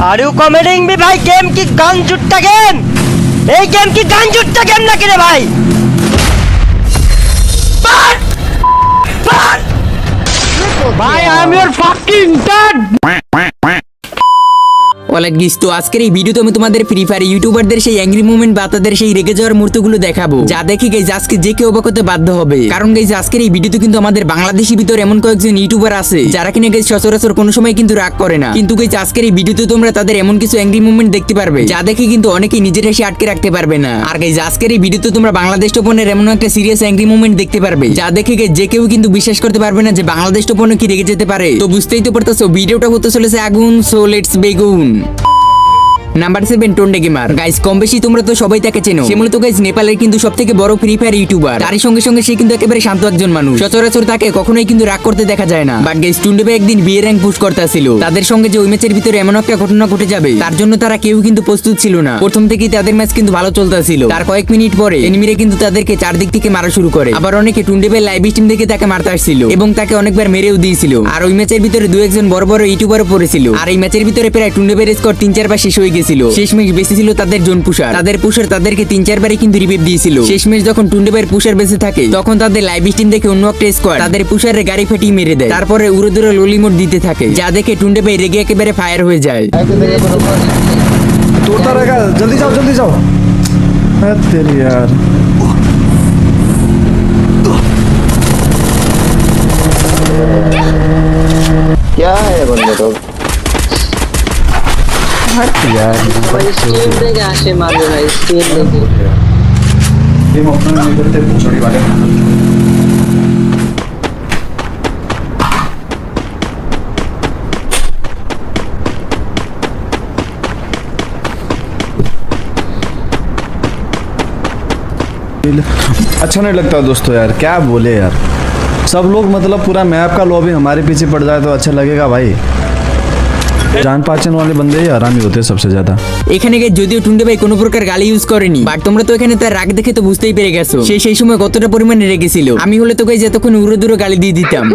R you kidding me ভাই game কি গান জুটটা গেম এই গেম কি গান জুটটা গেম নাকি রে ভাই! ভাই I am your fucking dad alright guys তো আজকের এই ভিডিওতে আমি তোমাদের ফ্রি ফায়ার ইউটিউবারদের সেই অ্যাংরি মুভমেন্ট বা তাদের সেই রেগে যাওয়ার মুহূর্তগুলো দেখাবো। যা দেখে গাইজ আজকে যে কেউ অবাক বাধ্য হবে। কারণ গাইজ আজকের এই ভিডিওতে কিন্তু আমাদের বাংলাদেশি ভিতর এমন কয়েকজন ইউটিউবার আছে, যারা কিনা গাইজ সচরাচর কোনো সময় কিন্তু রাগ করে না। কিন্তু গাইজ আজকের এই ভিডিওতে তোমরা তাদের এমন কিছু অ্যাংরি মুভমেন্ট দেখতে পারবে, যা দেখে কিন্তু অনেকেই নিজের হাসি আটকে রাখতে পারবে না। আর গাইজ আজকের এই ভিডিওতে তোমরা বাংলাদেশ টোপনের এমন একটা সিরিয়াস অ্যাংরি মুভমেন্ট দেখতে পারবে, যা দেখে গাইজ যে কেউ কিন্তু বিশ্বাস করতে পারবে না যে বাংলাদেশ টোপনে কি রেগে যেতে পারে। তো বুঝতেই তো পারতেছো, ভিডিওটা হতে চলেছে আগুন so let's begin Bye. Number seven টোন্ডে gamer guys কম বেশি তোমরা তো সবাই তাকে চেনো। সে মূলত গাইস নেপালের কিন্তু সব থেকে বড় ফ্রি ফায়ার ইউটিউবার তারই সঙ্গে সঙ্গে সে কিন্তু একেবারে শান্ত একজন মানুষ। সচরাচর তাকে কখনোই কিন্তু রাগ করতে দেখা যায় না। বাট গাইস টুন্ডে একদিন বিয়ে র্যাঙ্ক পুশ করতে আসছিল তাদের সঙ্গে যে ওই ম্যাচের ভিতরে এমন একটা ঘটনা ঘটে যাবে, তার জন্য তারা কেউ কিন্তু প্রস্তুত ছিল না। প্রথম থেকেই তাদের ম্যাচ কিন্তু ভালো চলতেছিল। তার কয়েক মিনিট পরে এনিমিরে কিন্তু তাদেরকে চারদিক থেকে মারা শুরু করে। আবার অনেকে টুন্ডে ভাই লাইভ স্ট্রিম থেকে তাকে মারতে আসছিল। এবং তাকে অনেকবার মেরেও দিয়েছিল। আর ওই ম্যাচের ভিতরে দু একজন বড় বড় ইউটিউবারও পড়েছিল। আর এই ম্যাচের ভিতরে প্রায় টুন্ডে ভাইয়ের স্কোর তিন চারবার শেষ হয়ে গিয়েছিল শেষমেশ বেঁচেছিল তাদের জোন পুষার। তাদের পুষার তাদেরকে তিন চারবারই কিন্তু রিভিভ দিয়েছিল। শেষমেশ যখন টুন্ডেবের পুষার বেঁচে থাকে, তখন তাদের লাইভ স্টিন দেখে অন্য একটা স্কোয়াড তাদের পুষারের গাড়ি ফেটি মেরে দেয়। তারপরে উড়ে দূরে লোলিমোট দিতে থাকে, যা দেখে টুন্ডেবাই রেগে একেবারে ফায়ার হয়ে যায়। জলদি যাও জলদি যাও। হ্যাঁ, তেরি আর। अच्छा नहीं लगता दोस्तों यार, क्या बोले यार? सब लोग मतलब पूरा मैप का लॉबी हमारे पीछे पड़ जाए तो अच्छा लगेगा भाई। जान पहचान वाले बंदे ही आरामी होते हैं सबसे ज्यादा এখানে গিয়ে যদিও টুন্ডে ভাই কোনো প্রকার গালি ইউজ করেনি বাট তোমরা তো এখানে তার রাগ দেখে তো বুঝতেই পেরে গেছো সে সেই সময় কতটা পরিমাণে রেগেছিল আমি হলে তোকে যতক্ষণ উড়ো দূরে গালি দিয়ে দিতাম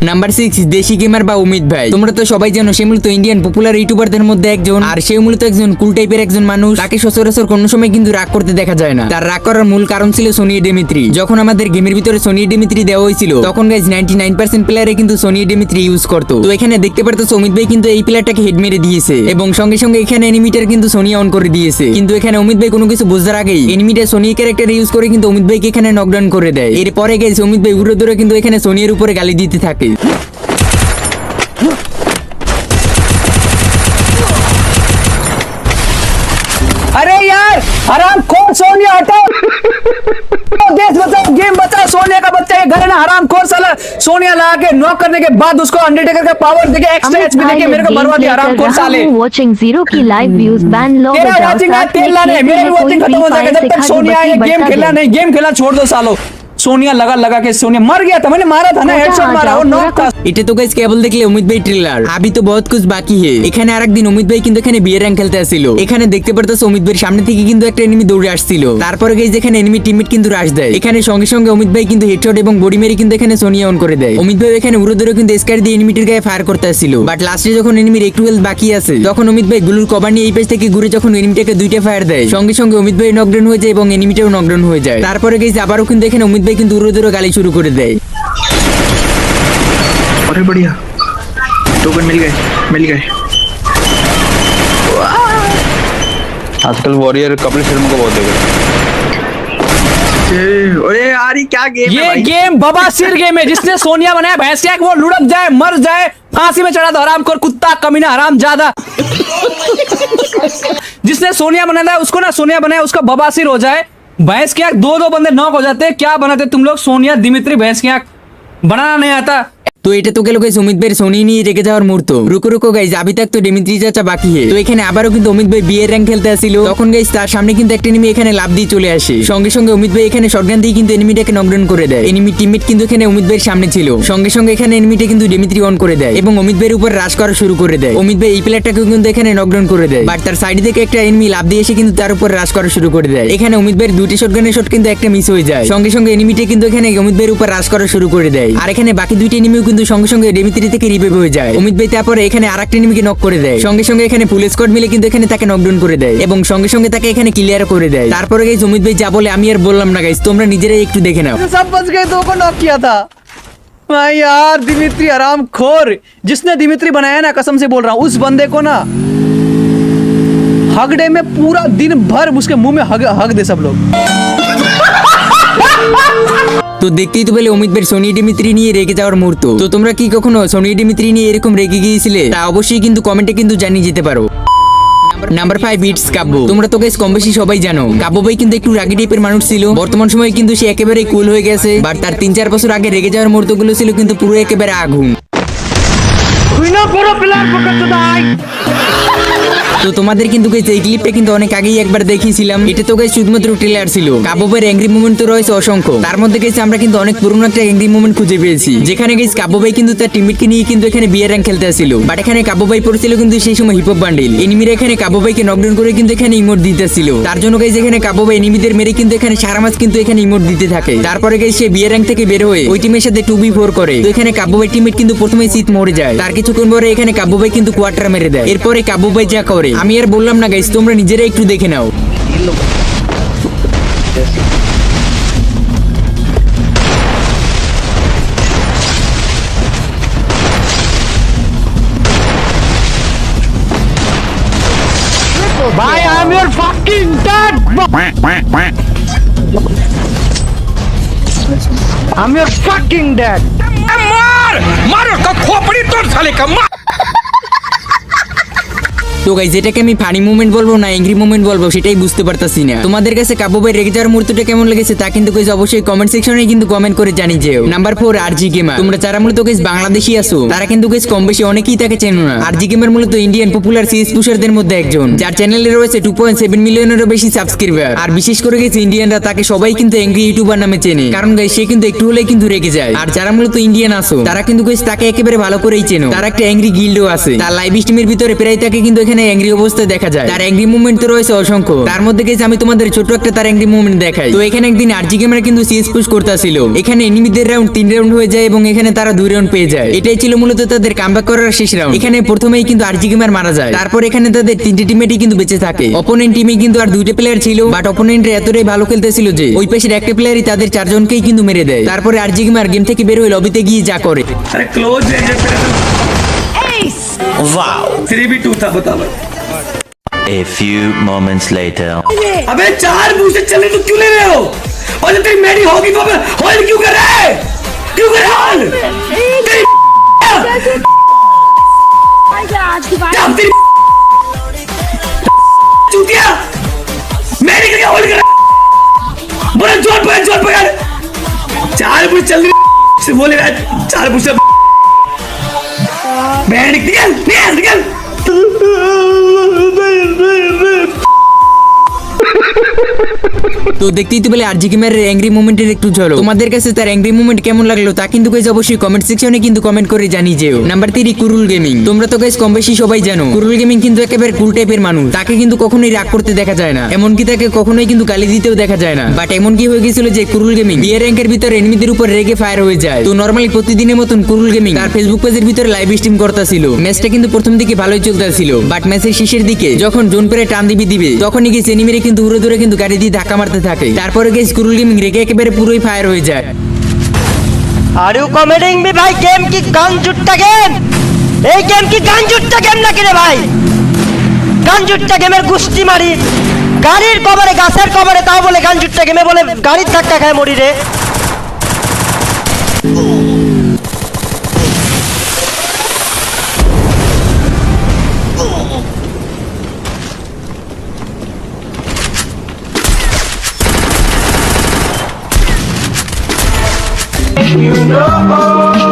নাম্বার সিক্স দেশি গেমার বা অমিত ভাই। তোমরা তো সবাই জানো, সে মূলত ইন্ডিয়ান পপুলার ইউটিউবারদের মধ্যে একজন। আর সে মূলত একজন কুল টাইপের একজন মানুষ। তাকে সচরাচর কোনো সময় কিন্তু রাগ করতে দেখা যায় না। তার রাগ করার মূল কারণ ছিল সোনি ডেমিত্রি যখন আমাদের গেমের ভিতরে সোনি ডেমিত্রি দেওয়া হয়েছিল, তখন গাইজ নাইনটি নাইন পার্সেন্ট প্লেয়ারে কিন্তু সোনি ডেমিত্রি ইউজ করতো। তো এখানে দেখতে পারতো অমিত ভাই কিন্তু এই প্লেয়ারটাকে হেড মেরে দিয়েছে। এবং সঙ্গে সঙ্গে এখানে এনিমিটার কিন্তু সোনি অন করে দিয়েছে। কিন্তু এখানে অমিত ভাই কোনো কিছু বোঝার আগেই এনিমিটার সোনি ক্যারেক্টার ইউজ করে কিন্তু অমিত ভাইকে এখানে নকডাউন করে দেয়। এরপরে গেছে অমিত ভাই উড়ে দূরে কিন্তু এখানে সোনির উপরে গালি দিতে থাকে। अरे यार हराम खोर सोनिया हटाओ देश बचाओ गेम बचाओ सोनिया का बच्चा ये घर ना हराम खोर साला। सोनिया लगा के नॉक करने के बाद उसको अंडरटेकर का पावर देके एक्स्ट्रा एचपी देके मेरे को बर्बाद दिया हराम खोर रहा साले। वॉचिंग ज़ीरो की लाइव व्यूज़ बैन लो तेरा वॉचिंग है तेल लाने मेरा हैं खत्म हो जाएगा जब तक सोनिया ये गेम खेलना नहीं गेम खेलना छोड़ दो सालो। सोनिया लगा लगा के सोनिया मर गया था मैंने मारा था ना कोटा हेडशॉट आ मारा जाओ, वो पूरा नॉक था এটা তো গাইস কেবল দেখলে অমিত ভাই ট্রেলার আবি তো বহুত কুছ বাকি হে এখানে আরেকদিন অমিত ভাই কিন্তু এখানে বিয়ের র্যাঙ্ক খেলতে আসছিল এখানে দেখতে পারতেছে অমিত ভাইয়ের সামনে থেকে কিন্তু একটা এনিমি দৌড়ে আসছিল তারপরে গাইস এখানে এনিমি টিমমেট কিন্তু রাশ দেয় এখানে সঙ্গে সঙ্গে অমিত ভাই কিন্তু হেডশট এবং বডি মেরে কিন্তু এখানে সোনিয়া অন করে দেয় অমিত ভাই এখানে উড়ো দূরে কিন্তু স্কার দিয়ে এনিমিটির গায়ে ফায়ার করতে আসছিল বাট লাস্টে যখন এনিমির একটু হেলথ বাকি আছে তখন অমিত ভাই গুলুর কভার নিয়ে এই পেজ থেকে ঘুরে যখন এনিমিটাকে দুইটা ফায়ার দেয় সঙ্গে সঙ্গে অমিত ভাই নকডাউন হয়ে যায় এবং এনিমিটাও নকডাউন হয়ে যায় তারপরে গাইস আবারও কিন্তু এখানে অমিত ভাই কিন্তু উড়ো দূরে গালি শুরু করে দেয় अरे बढ़िया टोकन मिल गए मिल गए आजकल वॉरियर कपिल शर्मा को बहुत देख रहे हैं अरे यार ये क्या गेम है ये भाई गेम बबा सिर गेम है जिसने सोनिया बनाया भैंस क्या वो लुढ़क जाए मर जाए फांसी में चढ़ा दो हराम खोर कुत्ता कमीना हराम ज्यादा जिसने सोनिया बनाया था उसको ना सोनिया बनाया उसका बबासिर हो जाए भैंस के आँख, दो दो बंदे नॉक हो जाते क्या बनाते तुम लोग? सोनिया, दिमित्री, भैंस के आँख। बनाना नहीं आता। তো এটা তো গেল গাইস অমিত ভাইয়ের সোনি নিয়ে রেখে যাওয়ার মুহূর্ত। রুকো রুকো গাইস আবি তো, ডেমিত্রি চাচা বাকি হে। তো এখানে আবারও কিন্তু অমিত ভাই বিয়ের র্যাঙ্ক খেলতে আসছিল তখন গাইস তার সামনে কিন্তু একটা এনিমি এখানে লাভ দিয়ে চলে আসে। সঙ্গে সঙ্গে অমিত ভাই এখানে শটগান দিয়ে কিন্তু এনিমিটাকে নকডাউন করে দেয়। এনিমি টিমমেট কিন্তু এখানে অমিত ভাইয়ের সামনে ছিল। সঙ্গে সঙ্গে এখানে এনিমিটা কিন্তু ডেমিত্রি অন করে দেয় এবং অমিত ভাইয়ের উপর রাশ করা শুরু করে দেয়। অমিত ভাই এই প্লেয়ারটাকে কিন্তু এখানে নকডাউন করে দেয়। বাট তার সাইড থেকে একটা এনিমি লাভ দিয়ে এসে কিন্তু তার উপর রাশ করা শুরু করে দেয়। এখানে অমিত ভাইয়ের দুটি শটগানের শট কিন্তু একটা মিস হয়ে যায়। সঙ্গে সঙ্গে এনিমিটা কিন্তু এখানে অমিত ভাইয়ের উপর রাশ করা শুরু করে দেয়। আর এখানে বাকি দুইটি এনিমিও কিন্তু সঙ্গে সঙ্গে ডেমিত্রি থেকে রিভাইভ হয়ে যায় অমিত ভাই তারপরে এখানে আর একটা এনিমিকে নক করে দেয় সঙ্গে সঙ্গে এখানে ফুল স্কোয়াড মিলে কিন্তু এখানে তাকে নকডাউন করে দেয় এবং সঙ্গে সঙ্গে তাকে এখানে ক্লিয়ার করে দেয় তারপরে গাইজ অমিত ভাই যা বলে আমি আর বললাম না গাইজ তোমরা নিজেরাই একটু দেখে নাও सब बच गए दो को नॉक किया था भाई यार दिमित्री आराम खोर जिसने दिमित्री बनाया ना कसम से बोल रहा हूँ उस बंदे को ना हग डे में पूरा दिन भर उसके मुंह में हग हग दे सब लोग তো দেখতেই তো পেলে অমিত ভাই সোনি ডিমিত্রি নিয়ে রেগে যাওয়ার মুহূর্ত। তো তোমরা কি কখনো সোনি ডিমিত্রি নিয়ে এরকম রেগে গিয়েছিলে? তা অবশ্যই কিন্তু কমেন্টে কিন্তু জানিয়ে যেতে পারো। Number five it's Kavya. তোমরা তো কম বেশি সবাই জানো। কাব্য ভাই কিন্তু একটু রাগি টাইপের মানুষ ছিল। বর্তমান সময়ে কিন্তু সে একেবারে কুল হয়ে গেছে। বাট তার তিন চার বছর আগে রেগে যাওয়ার মুহূর্তগুলো ছিল কিন্তু পুরো একেবারে আগুন। তো তোমাদের কিন্তু এই ক্লিপটা কিন্তু অনেক আগেই একবার দেখিয়েছিলাম। এটা তো গাইস শুধুমাত্র ট্রেলার ছিল। কাব্যবের অ্যাংরি মুভমেন্ট তো রয়েছে অসংখ্য। তার মধ্যে গেছে আমরা কিন্তু অনেক পুরনো একটা অ্যাংরি মুভমেন্ট খুঁজে পেয়েছি। যেখানে গেছে কাব্য ভাই কিন্তু তার টিমমেটকে নিয়ে কিন্তু এখানে বিয়ার র্যাঙ্ক খেলতে আসছিল। বাট এখানে কাব্য ভাই পড়েছিল কিন্তু সেই সময় হিপহপ বান্ডিল এনিমিরা এখানে কাব্য ভাইকে নকডাউন করে কিন্তু এখানে ইমোট দিতেছিল তার জন্য গাইস এখানে কাব্য ভাই এনিমিদের মেরে কিন্তু এখানে সারা মাস কিন্তু এখানে ইমোট দিতে থাকে। তারপরে গাইস সে বিয়ার র্যাঙ্ক থেকে বের হয়ে ওই টিমের সাথে টু বি ফোর করে। তো এখানে কাব্য ভাই টিমমেট কিন্তু প্রথমে শীত মরে যায়। তার কিছুক্ষণ পরে এখানে কাব্য ভাই কিন্তু কোয়ার্টার মেরে দেয়। এরপরে কাব্য ভাই যা করে আমি আর বললাম না গাইস তোমরা নিজেরা একটু দেখে নাও। ভাই I am your fucking dad আমি ইওর ফাকিং ড্যাড তো গাইজ এটাকে আমি ফানি মুভমেন্ট বলব না এংরি মুভমেন্ট বলব, সেটাই বুঝতে পারতাছি না। তোমাদের কাছে কাব্য ভাই রেগে যাওয়ার মুহূর্তটা কেমন লেগেছে তা কিন্তু গাইজ অবশ্যই কমেন্ট সেকশনে কিন্তু কমেন্ট করে জানিয়ে যেও। নাম্বার ফোর আরজি গেমার তোমরা যারা মূলত গাইজ বাংলাদেশি আছো, তারা কিন্তু গাইজ কম বেশি অনেকেই তাকে চেনো না। আরজি গেমার মূলত ইন্ডিয়ান পপুলার সিরিজ পুষারদের মধ্যে একজন। যার চ্যানেলে রয়েছে টু পয়েন্ট সেভেন মিলিয়নেরও বেশি সাবস্ক্রাইবার আর বিশেষ করে গেছে ইন্ডিয়ানরা তাকে সবাই কিন্তু এংরি ইউটিউবার নামে চেনে। কারণ গাইজ সে কিন্তু একটু হলেই কিন্তু রেগে যায়। আর যারা মূলত ইন্ডিয়ান আসো তারা কিন্তু গাইজ তাকে একেবারে ভালো করেই চেনো। তার একটা অ্যাংরি গিল্ডও আছে। তার লাইভ স্ট্রিমের ভিতরে প্রায় তাকে কিন্তু এখানে অ্যাংরি অবস্থায় দেখা যায়। তার অ্যাংরি মুভমেন্ট তো রয়েছে অসংখ্য। তার মধ্যে গেছে, আমি তোমাদের ছোট একটা তার অ্যাংরি মুভমেন্ট দেখাই। তো এখানে একদিন আরজি গেমার কিন্তু সিএস পুশ করতেছিল। এখানে এনিমিদের রাউন্ড তিন রাউন্ড হয়ে যায় এবং এখানে তারা দুই রাউন্ড পেয়ে যায়। এটাই ছিল মূলত তাদের কামব্যাক করার শেষ রাউন্ড এখানে প্রথমেই কিন্তু আরজি গেমার মারা যায়। তারপর এখানে তাদের তিনটে টিমেটি কিন্তু বেঁচে থাকে। অপোনেন্ট টিমে কিন্তু আর দুইটা প্লেয়ার ছিল বাট অপোনেন্টরা এতটাই ভালো খেলতেছিল যে, ওই পেশের একটা প্লেয়ারই তাদের চারজনকেই কিন্তু মেরে দেয়। তারপরে আরজি গেমার গেম থেকে বের হয়ে লবিতে গিয়ে যা করে। वाओ थ्री भी टू था बता A few moments later. अबे चार बूस्टर चले तो क्यों ले रहे हो? और तेरी मेरी होगी तो अबे होल्ड क्यों कर रहे हैं? क्यों कर रहे होल्ड तेरी क्या तेरी चूतिया। मेरी क्या होल्ड कर रहा है? बोला ज़ोर पकड़ ज़ोर पकड़। चार बूस्टर चल रही से बोले है, चार Verdiğin verdiğin. Hayır hayır hayır. তো দেখতেই তো বলে আরজি গেমারের অ্যাংরি মুভমেন্টের একটু ঝলক। তোমাদের কাছে তার অ্যাংরি মুভমেন্ট কেমন লাগল তা কিন্তু গাইজ অবশ্যই কমেন্ট সেকশনে কিন্তু কমেন্ট করে জানিয়ে যেও। নাম্বার থ্রি কুরুল গেমিং তোমরা তো গাইজ কম বেশি সবাই জানো কুরুল গেমিং কিন্তু একেবারে কুল টাইপের মানুষ। তাকে কিন্তু কখনোই রাগ করতে দেখা যায় না। এমনকি তাকে কখনোই কিন্তু গালি দিতেও দেখা যায় না। বাট এমন কি হয়ে গেছিল যে কুরুল গেমিং বিয়ার র্যাঙ্কের ভিতরে এনিমিদের উপর রেগে ফায়ার হয়ে যায়। তো নর্মালি প্রতিদিনের মতন কুরুল গেমিং তার ফেসবুক পেজের ভিতরে লাইভ স্ট্রিম করতেছিল। ম্যাচটা কিন্তু প্রথম দিকে ভালোই চলতেছিল। বাট ম্যাচের শেষের দিকে যখন জোন পেরে টান দিবি দিবে, তখনই গেছে এনিমিরে কিন্তু উড়ে দূরে কিন্তু গাড়ি দিয়ে ধাক্কা মারতে থাকে। তারপরে গিয়ে স্ক্রুল গেমিং রেগে একেবারে পুরোই ফায়ার হয়ে যায়। আর ইউ কমেডিং বি ভাই গেম কি গান জুটটা গেম এই গেম কি গান জুটটা গেম নাকি রে ভাই? গান জুটটা গেমের গুষ্টি মারি। গাড়ির কবরে, গাছের কবরে, তাও বলে গান জুটটা গেমে বলে, গাড়ির ধাক্কা খায় মরি রে। আরে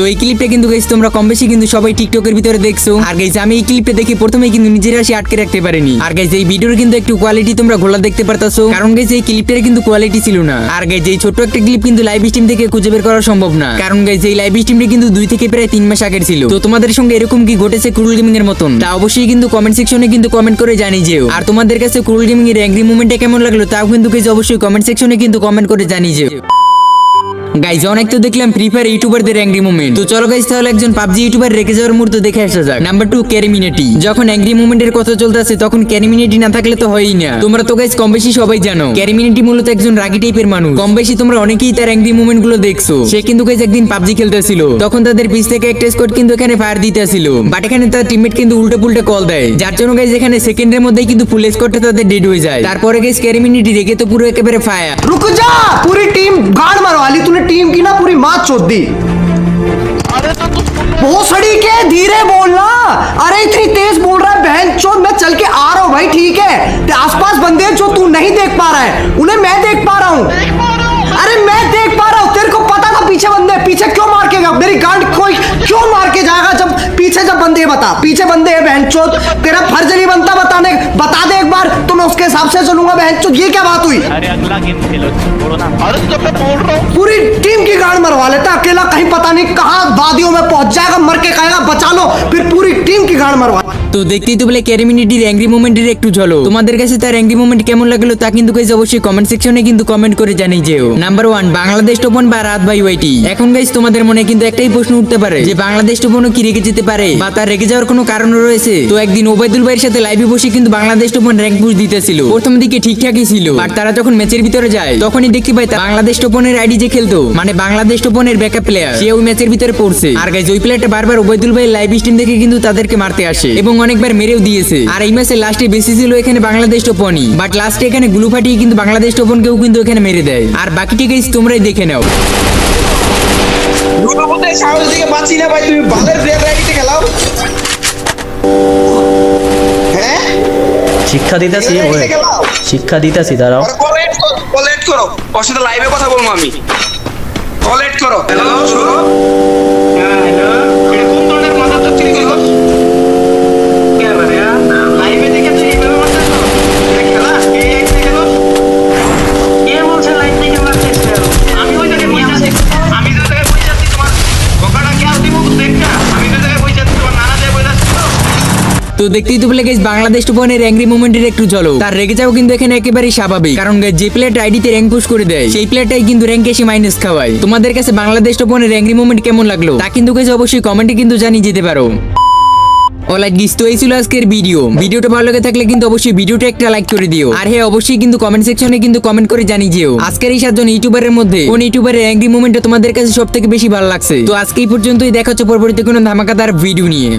তো এই ক্লিপটা কিন্তু গাইস তোমরা কম বেশি কিন্তু সবাই টিকটকের ভিতরে দেখছ। আর গাইস আমি এই ক্লিপটা দেখে প্রথমে কিন্তু নিজের হাসি আটকে রাখতে পারিনি। আর গাইস এই ভিডিওর কিন্তু একটু কোয়ালিটি তোমরা ঘোলা দেখতে পারতাছো। কারণ গাইস এই ক্লিপটার কিন্তু কোয়ালিটি ছিল না। আর গাইস এই ছোট্ট একটা ক্লিপ কিন্তু লাইভ স্ট্রিম থেকে খুঁজে বের করা সম্ভব না। কারণ গাইস এই লাইভ স্ট্রিমটা কিন্তু দুই থেকে প্রায় তিন মাস আগের ছিল। তো তোমাদের সঙ্গে এরকম কি ঘটেছে ক্রুল গেমিং এর মতন? তা অবশ্যই কিন্তু কমেন্ট সেকশনে কিন্তু কমেন্ট করে জানিয়ে যেও। আর তোমাদের কাছে ক্রুল গেমিং এর অ্যাংরি মুভমেন্টটা কেমন লাগল, তাও কিন্তু অবশ্যই কমেন্ট সেকশনে কিন্তু কমেন্ট করে জানিয়ে যেও। গাইজ অনেক তো দেখলাম ফ্রি ফায়ার ইউটিউবারদের অ্যাংরি মুভমেন্ট তো চলো গাইজ তাহলে একজন পাবজি ইউটিউবার রেখে যাওয়ার মুহূর্ত দেখে আসা যাক। নাম্বার টু ক্যারিমিনেটি যখন অ্যাংরি মুভমেন্টের কথা চলতে আসে তখন ক্যারিমিনেটি না থাকলে তো হয়ই না। তোমরা তো গাইজ কম বেশি সবাই জানো। ক্যারিমিনেটি মূলত একজন রাগি টাইপের মানুষ। কম বেশি তোমরা অনেকেই তার অ্যাংরি মুভমেন্টগুলো দেখছ। সে কিন্তু গাইজ একদিন পাবজি খেলতেছিল। তখন তাদের পিছ থেকে একটা স্কোয়াড কিন্তু এখানে ফায়ার দিতে আসছিল বাট এখানে তার টিমমেট কিন্তু উল্টে পুল্টে কল দেয়। যার জন্য গাইজ এখানে সেকেন্ডের মধ্যেই কিন্তু ফুল স্কোয়াডটা তাদের ডেড হয়ে যায়। তারপরে গাইজ ক্যারিমিনেটি রেগে তো পুরো একেবারে ফায়ার রুকো যা! পুরো টিম গার্ড মারো, আলি তুমি तूने टीम की ना पूरी माँ चोद। दी भोसड़ी के धीरे बोलना। अरे इतनी तेज बोल रहा है, बहन चोद, मैं चल के आ रहा हूँ भाई, ठीक है? आसपास बंदे जो तू नहीं देख पा रहा है। उन्हें मैं देख पा रहा हूँ। अरे मैं देख पा रहा हूँ, तेरे को पता था पीछे बंदे, पीछे क्यों मार के गया? मेरी गांड कोई क्यों मार के जाएगा जब पीछे बता। पीछे बंदे हैं बहन चोत तेरा फ़र्ज़ नहीं बनता बताने। बता दे एक बार तो मैं उसके हिसाब से चलूँगा बहन चोत ये क्या बात हुई? अरे अगला गेम खेलो ना। पूरी टीम की गाड़ मरवा लेता। अकेला कहीं पता नहीं कहा वादियों में पहुँच जाएगा मर के कहेगा बचा लो। फिर पूरी टीम की गाड़ मरवा তো দেখতেই তো বলে ক্যারিমিনিটির অ্যাংরি মোমেন্টের একটু ঝলো। তোমাদের কাছে তার অ্যাংরি মোমেন্ট কেমন লাগল তা কিন্তু গাইজ অবশ্যই কমেন্ট সেকশনে কিন্তু কমেন্ট করে জানিয়ে যেও। নাম্বার ওয়ান বাংলাদেশ টোপন বা রাত বাই ওয়াইটি এখন গাইজ তোমাদের মনে কিন্তু একটাই প্রশ্ন উঠতে পারে যে বাংলাদেশ টোপনও কি রেগে যেতে পারে বা তার রেগে যাওয়ার কোনো কারণ রয়েছে? তো একদিন ওবায়দুল ভাইয়ের সাথে লাইভে বসে কিন্তু বাংলাদেশ টোপন র্যাঙ্ক পুশ দিতেছিল। প্রথম দিকে ঠিকঠাকই ছিল। আর তারা যখন ম্যাচের ভিতরে যায়, তখনই দেখতে পাই বাংলাদেশ টোপনের আইডি যে খেলতো মানে বাংলাদেশ টোপনের ব্যাকআপ প্লেয়ার সে ওই ম্যাচের ভিতরে পড়ছে। আর গাইজ ওই প্লেয়ারটা বারবার ওবায়দুল ভাইয়ের লাইভ স্ট্রিম দেখে কিন্তু তাদেরকে মারতে আসে। এবং অনেকবার মেরেও দিয়েছে। আর এই ম্যাচের লাস্টে বেশি ছিল এখানে বাংলাদেশ টোপনই বাট লাস্টে এখানে গ্লু ফাটিয়ে কিন্তু বাংলাদেশ টোপনকেও কিন্তু এখানে মেরে দেয়। আর বাকিটি গাইজ তোমরাই দেখে নাও। সাহস দিকে পাচ্ছি না ভাই তুমি বালের রেড রাইডিতে খেলাও। হ্যাঁ? শিক্ষা দিতেছি শিক্ষা দিতেছি দাঁড়াও। ওরা কলেক্ট করো ওর সাথে লাইভে কথা বলব আমি। কলেক্ট করো। হ্যালো শুনো। তো দেখতেই তো বলে গেছে বাংলাদেশ টোপনের অ্যাংরি মোমেন্টের একটু চলো তার রেগে যাও কিন্তু এখানে একেবারেই স্বাভাবিক। কারণ যে প্লেয়ারটা আইডিতে র্যাঙ্ক পুশ করে দেয়, সেই প্লেয়ারটাই কিন্তু র্যাঙ্ক এসে মাইনাস খাওয়ায়। তোমাদের কাছে বাংলাদেশ টোপনের অ্যাংরি মোমেন্ট কেমন লাগল? তা কিন্তু গেছে অবশ্যই কমেন্টে কিন্তু জানিয়ে যেতে পারো। ওলাইক গিস তো এই ছিল আজকের ভিডিও ভিডিওটা ভালো লাগে থাকলে কিন্তু অবশ্যই ভিডিওটা একটা লাইক করে দিও। আর হ্যাঁ অবশ্যই কিন্তু কমেন্ট সেকশনে কিন্তু কমেন্ট করে জানিয়ে যেও। আজকের এই সাতজন ইউটিউবারের মধ্যে কোন ইউটিউবারের অ্যাংরি মোমেন্টটা তোমাদের কাছে সব থেকে বেশি ভালো লাগছে? তো আজকে এই পর্যন্তই, দেখা হচ্ছে পরবর্তী কোনো ধামাকাদার ভিডিও নিয়ে।